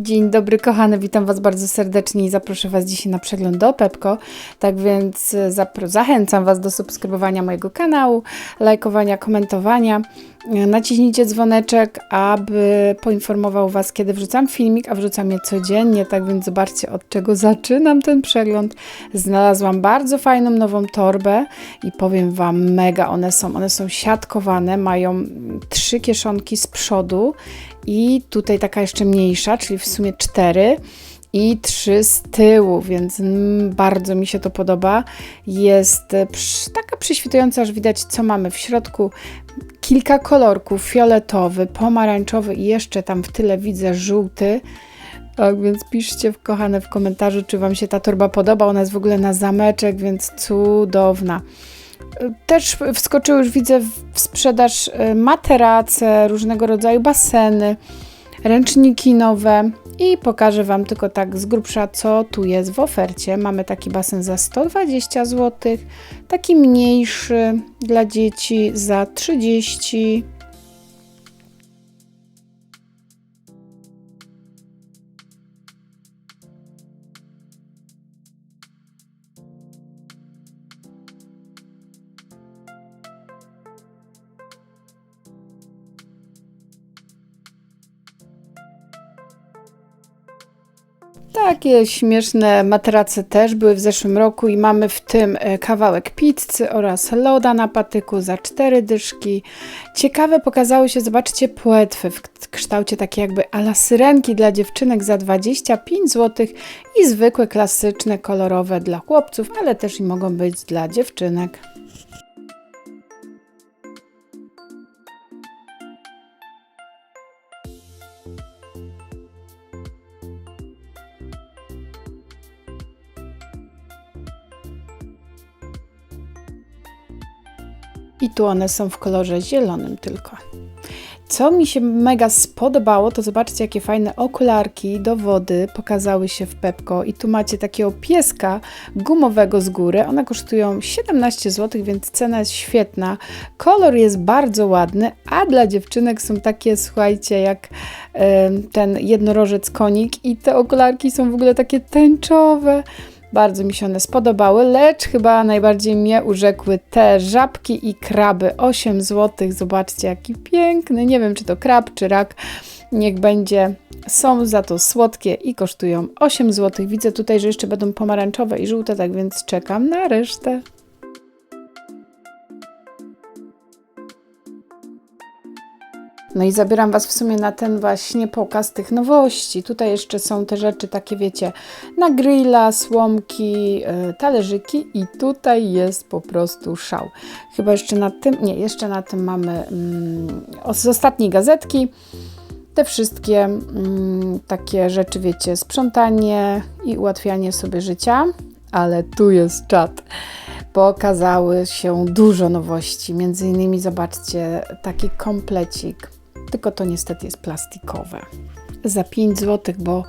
Dzień dobry, kochane, witam Was bardzo serdecznie i zaproszę Was dzisiaj na przegląd do Pepko. Tak więc e, zachęcam Was do subskrybowania mojego kanału, lajkowania, komentowania. E, Naciśnijcie dzwoneczek, aby poinformował Was, kiedy wrzucam filmik, a wrzucam je codziennie. Tak więc zobaczcie, od czego zaczynam ten przegląd. Znalazłam bardzo fajną nową torbę i powiem Wam, mega one są. One są siatkowane, mają mm, trzy kieszonki z przodu i tutaj taka jeszcze mniejsza, czyli w sumie cztery i trzy z tyłu, więc bardzo mi się to podoba. Jest e, taka przyświtująca, że widać co mamy w środku. Kilka kolorków, fioletowy, pomarańczowy i jeszcze tam w tyle widzę żółty. Tak więc piszcie, kochane, w komentarzu, czy Wam się ta torba podoba. Ona jest w ogóle na zameczek, więc cudowna. Też wskoczyły już, widzę, w sprzedaż e, materace, różnego rodzaju baseny, ręczniki nowe i pokażę Wam tylko tak z grubsza, co tu jest w ofercie. Mamy taki basen za 120 zł, taki mniejszy dla dzieci za 30 Takie śmieszne materace też były w zeszłym roku i mamy w tym e, kawałek pizzy oraz loda na patyku za cztery dyszki. Ciekawe pokazały się, zobaczcie, płetwy w kształcie takiej jakby ala syrenki dla dziewczynek za 25 zł i zwykłe, klasyczne, kolorowe dla chłopców, ale też i mogą być dla dziewczynek. I tu one są w kolorze zielonym tylko. Co mi się mega spodobało, to zobaczcie, jakie fajne okularki do wody pokazały się w Pepko. I tu macie takiego pieska gumowego z góry. One kosztują 17 zł, więc cena jest świetna. Kolor jest bardzo ładny, a dla dziewczynek są takie, słuchajcie, jak ten jednorożec konik. I te okularki są w ogóle takie tęczowe. Bardzo mi się one spodobały, lecz chyba najbardziej mnie urzekły te żabki i kraby. 8 zł. Zobaczcie, jaki piękny. Nie wiem, czy to krab, czy rak. Niech będzie. Są za to słodkie i kosztują 8 zł. Widzę tutaj, że jeszcze będą pomarańczowe i żółte, tak więc czekam na resztę. No i zabieram Was w sumie na ten właśnie pokaz tych nowości. Tutaj jeszcze są te rzeczy takie, wiecie, na grilla, słomki, yy, talerzyki i tutaj jest po prostu szał. Chyba jeszcze na tym, nie, jeszcze na tym mamy mm, z ostatniej gazetki te wszystkie mm, takie rzeczy, wiecie, sprzątanie i ułatwianie sobie życia, ale tu jest czat. Pokazały się dużo nowości, między innymi zobaczcie taki komplecik, tylko to niestety jest plastikowe. Za 5 zł, bo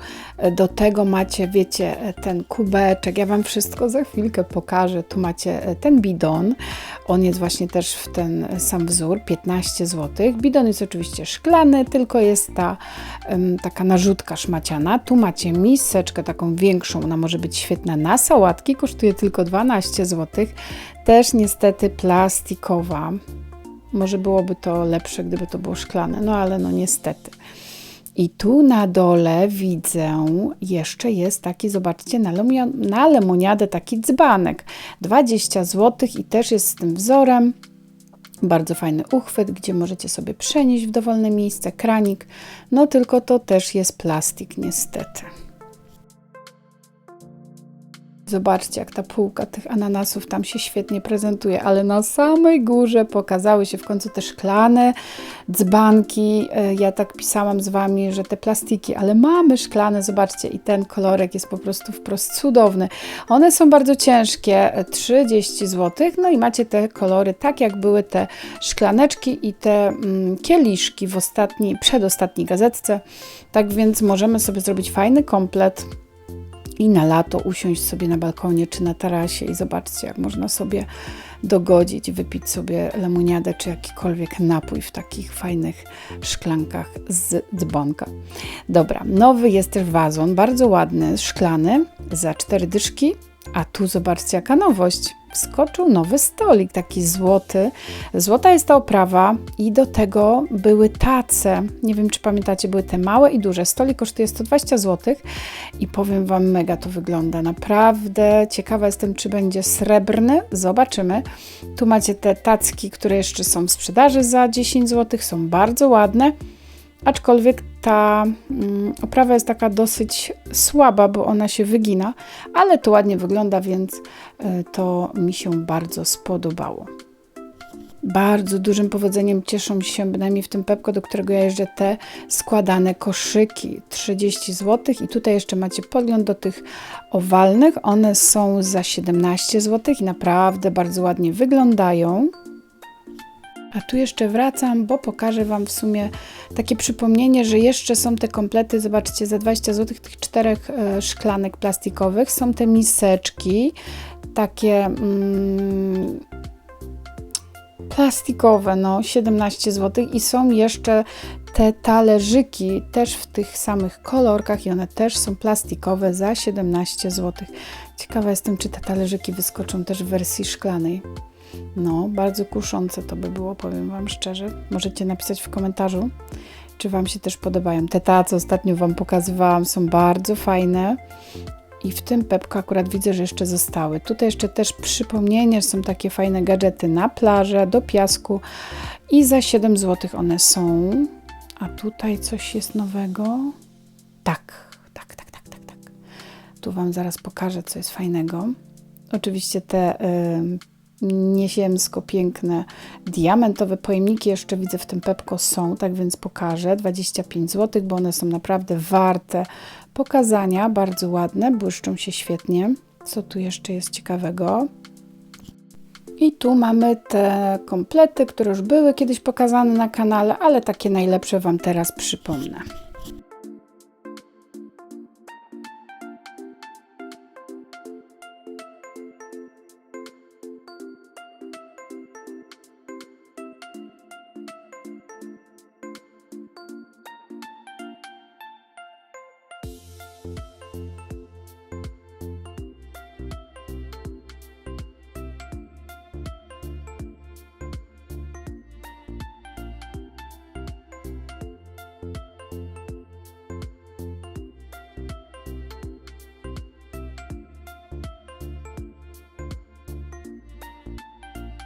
do tego macie, wiecie, ten kubeczek. Ja Wam wszystko za chwilkę pokażę. Tu macie ten bidon. On jest właśnie też w ten sam wzór, 15 zł. Bidon jest oczywiście szklany, tylko jest ta em, taka narzutka szmaciana. Tu macie miseczkę taką większą, ona może być świetna na sałatki, kosztuje tylko 12 zł. Też niestety plastikowa. Może byłoby to lepsze, gdyby to było szklane, no ale no niestety. I tu na dole widzę, jeszcze jest taki, zobaczcie, na, na lemoniadę taki dzbanek. 20 zł i też jest z tym wzorem. Bardzo fajny uchwyt, gdzie możecie sobie przenieść w dowolne miejsce, kranik. No tylko to też jest plastik niestety. Zobaczcie, jak ta półka tych ananasów tam się świetnie prezentuje, ale na samej górze pokazały się w końcu te szklane dzbanki. E, Ja tak pisałam z Wami, że te plastiki, ale mamy szklane, zobaczcie, i ten kolorek jest po prostu wprost cudowny. One są bardzo ciężkie, e, 30 zł, no i macie te kolory, tak jak były te szklaneczki i te mm, kieliszki w ostatniej, przedostatniej gazetce. Tak więc możemy sobie zrobić fajny komplet i na lato usiąść sobie na balkonie czy na tarasie i zobaczcie, jak można sobie dogodzić, wypić sobie lemoniadę czy jakikolwiek napój w takich fajnych szklankach z dzbonka. Dobra, nowy jest też wazon, bardzo ładny, szklany, za cztery dyszki, a tu zobaczcie jaka nowość wskoczył nowy stolik, taki złoty. Złota jest ta oprawa i do tego były tace. Nie wiem, czy pamiętacie, były te małe i duże. Stolik kosztuje 120 zł i powiem Wam, mega to wygląda. Naprawdę ciekawa jestem, czy będzie srebrny. Zobaczymy. Tu macie te tacki, które jeszcze są w sprzedaży za 10 zł. Są bardzo ładne aczkolwiek ta mm, oprawa jest taka dosyć słaba, bo ona się wygina, ale to ładnie wygląda, więc y, to mi się bardzo spodobało. Bardzo dużym powodzeniem cieszą się bynajmniej w tym Pepko, do którego ja jeżdżę, te składane koszyki 30 zł. I tutaj jeszcze macie podgląd do tych owalnych. One są za 17 zł i naprawdę bardzo ładnie wyglądają. A tu jeszcze wracam, bo pokażę Wam w sumie takie przypomnienie, że jeszcze są te komplety, zobaczcie, za 20 zł tych czterech e, szklanek plastikowych. Są te miseczki, takie mm, plastikowe, no 17 zł i są jeszcze te talerzyki też w tych samych kolorkach i one też są plastikowe za 17 zł. Ciekawa jestem, czy te talerzyki wyskoczą też w wersji szklanej. No, bardzo kuszące to by było, powiem Wam szczerze. Możecie napisać w komentarzu, czy Wam się też podobają. Te tace ostatnio Wam pokazywałam, są bardzo fajne. I w tym pepku akurat widzę, że jeszcze zostały. Tutaj jeszcze też przypomnienie, że są takie fajne gadżety na plażę, do piasku i za 7 zł one są. A tutaj coś jest nowego. Tak, tak, tak, tak, tak, tak. Tu Wam zaraz pokażę, co jest fajnego. Oczywiście te y, nieziemsko piękne diamentowe pojemniki jeszcze widzę w tym Pepko są, tak więc pokażę 25 zł, bo one są naprawdę warte pokazania, bardzo ładne, błyszczą się świetnie. Co tu jeszcze jest ciekawego? I tu mamy te komplety, które już były kiedyś pokazane na kanale, ale takie najlepsze Wam teraz przypomnę.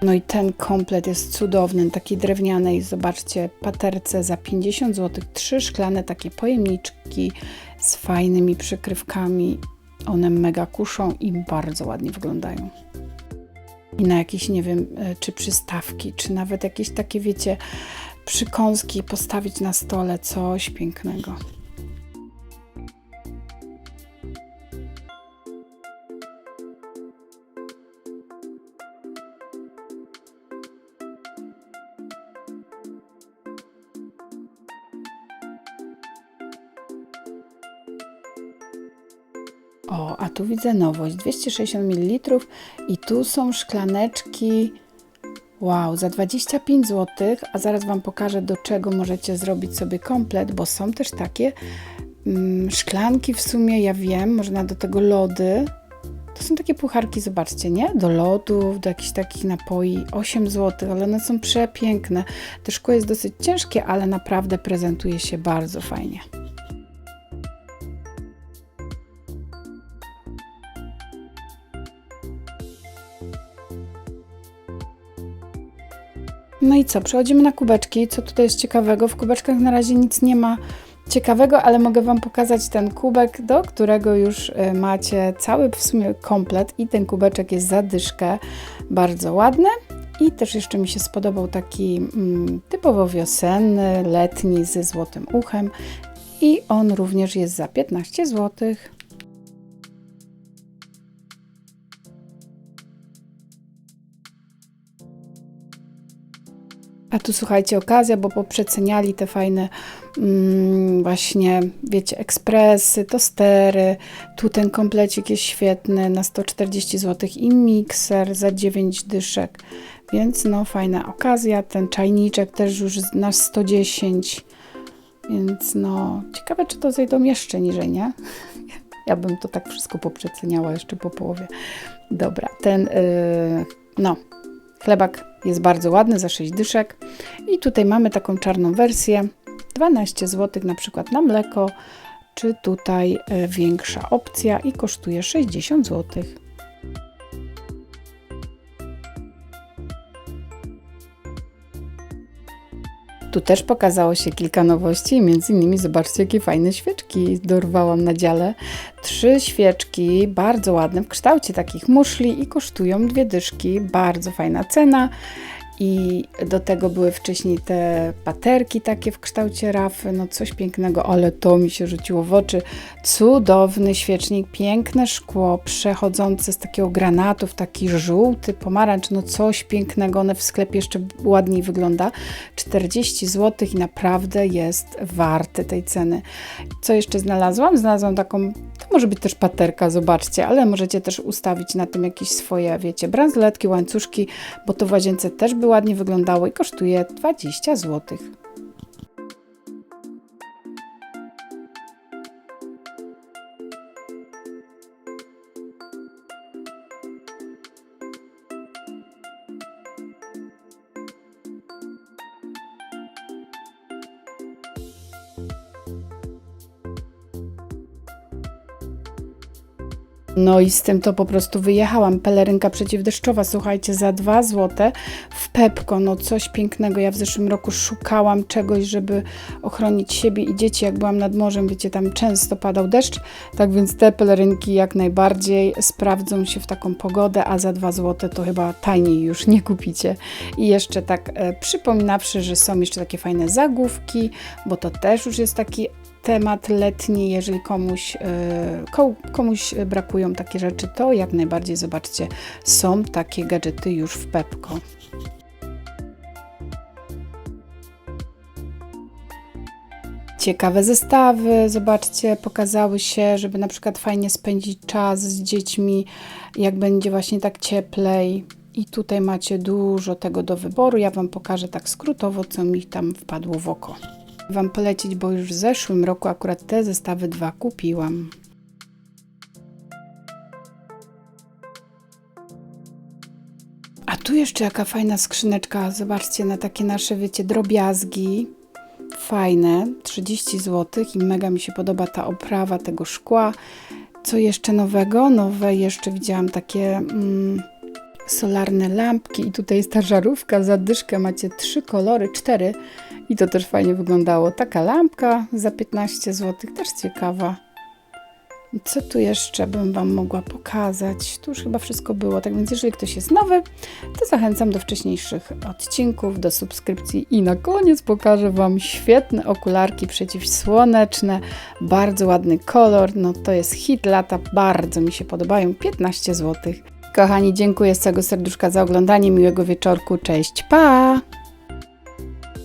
No i ten komplet jest cudowny, taki drewniany. Zobaczcie, paterce za 50 zł, trzy szklane takie pojemniczki z fajnymi przykrywkami. One mega kuszą i bardzo ładnie wyglądają. I na jakieś, nie wiem, e, czy przystawki, czy nawet jakieś takie, wiecie, przykąski postawić na stole, coś pięknego. O, a tu widzę nowość, 260 ml i tu są szklaneczki, wow, za 25 zł, a zaraz Wam pokażę do czego możecie zrobić sobie komplet, bo są też takie mm, szklanki w sumie, ja wiem, można do tego lody, to są takie pucharki, zobaczcie, nie? Do lodów, do jakichś takich napoi, 8 zł, ale one są przepiękne. To szkło jest dosyć ciężkie, ale naprawdę prezentuje się bardzo fajnie. No i co, przechodzimy na kubeczki. Co tutaj jest ciekawego? W kubeczkach na razie nic nie ma ciekawego, ale mogę Wam pokazać ten kubek, do którego już e, macie cały w sumie komplet i ten kubeczek jest zadyszkę. Bardzo ładny. I też jeszcze mi się spodobał taki mm, typowo wiosenny, letni ze złotym uchem. I on również jest za 15 złotych. A tu słuchajcie, okazja, bo poprzeceniali te fajne mm, właśnie, wiecie, ekspresy, tostery. Tu ten komplecik jest świetny na 140 zł i mikser za 9 dyszek. Więc no fajna okazja. Ten czajniczek też już na 110. Więc no ciekawe, czy to zejdą jeszcze niżej, nie? Ja bym to tak wszystko poprzeceniała jeszcze po połowie. Dobra, ten, yy, no, chlebak jest bardzo ładny za 6 dyszek. I tutaj mamy taką czarną wersję. 12 zł na przykład na mleko, czy tutaj y, większa opcja i kosztuje 60 zł. Tu też pokazało się kilka nowości, między innymi zobaczcie, jakie fajne świeczki dorwałam na dziale. Trzy świeczki, bardzo ładne, w kształcie takich muszli i kosztują dwie dyszki. Bardzo fajna cena. I do tego były wcześniej te paterki takie w kształcie rafy, no coś pięknego, ale to mi się rzuciło w oczy. Cudowny świecznik, piękne szkło, przechodzące z takiego granatu w taki żółty, pomarańcz, no coś pięknego, one w sklepie jeszcze ładniej wygląda. 40 zł i naprawdę jest warty tej ceny. Co jeszcze znalazłam? Znalazłam taką, to może być też paterka, zobaczcie, ale możecie też ustawić na tym jakieś swoje, wiecie, bransoletki, łańcuszki, bo to w łazience też by ładnie wyglądało i kosztuje 20 zł. No i z tym to po prostu wyjechałam. Pelerynka przeciwdeszczowa, słuchajcie, za 2 zł Pepko. No coś pięknego. Ja w zeszłym roku szukałam czegoś, żeby ochronić siebie i dzieci. Jak byłam nad morzem, wiecie, tam często padał deszcz. Tak więc te pelerynki jak najbardziej sprawdzą się w taką pogodę, a za 2 zł to chyba taniej już nie kupicie. I jeszcze tak e, przypominawszy, że są jeszcze takie fajne zagłówki, bo to też już jest taki temat letni, jeżeli komuś, e, ko- komuś brakują takie rzeczy, to jak najbardziej zobaczcie, są takie gadżety już w Pepko. Ciekawe zestawy, zobaczcie, pokazały się, żeby na przykład fajnie spędzić czas z dziećmi, jak będzie właśnie tak cieplej. I tutaj macie dużo tego do wyboru. Ja Wam pokażę tak skrótowo, co mi tam wpadło w oko. Wam polecić, bo już w zeszłym roku akurat te zestawy dwa kupiłam. A tu jeszcze jaka fajna skrzyneczka. Zobaczcie na takie nasze, wiecie, drobiazgi. Fajne, 30 zł i mega mi się podoba ta oprawa tego szkła. Co jeszcze nowego? Nowe jeszcze widziałam takie mm, solarne lampki i tutaj jest ta żarówka. Za dyszkę macie trzy kolory, cztery i to też fajnie wyglądało. Taka lampka za 15 zł, też ciekawa. Co tu jeszcze bym Wam mogła pokazać? Tu już chyba wszystko było, tak więc jeżeli ktoś jest nowy, to zachęcam do wcześniejszych odcinków, do subskrypcji i na koniec pokażę Wam świetne okularki przeciwsłoneczne, bardzo ładny kolor, no to jest hit lata, bardzo mi się podobają, 15 zł. Kochani, dziękuję z całego serduszka za oglądanie, miłego wieczorku, cześć, pa!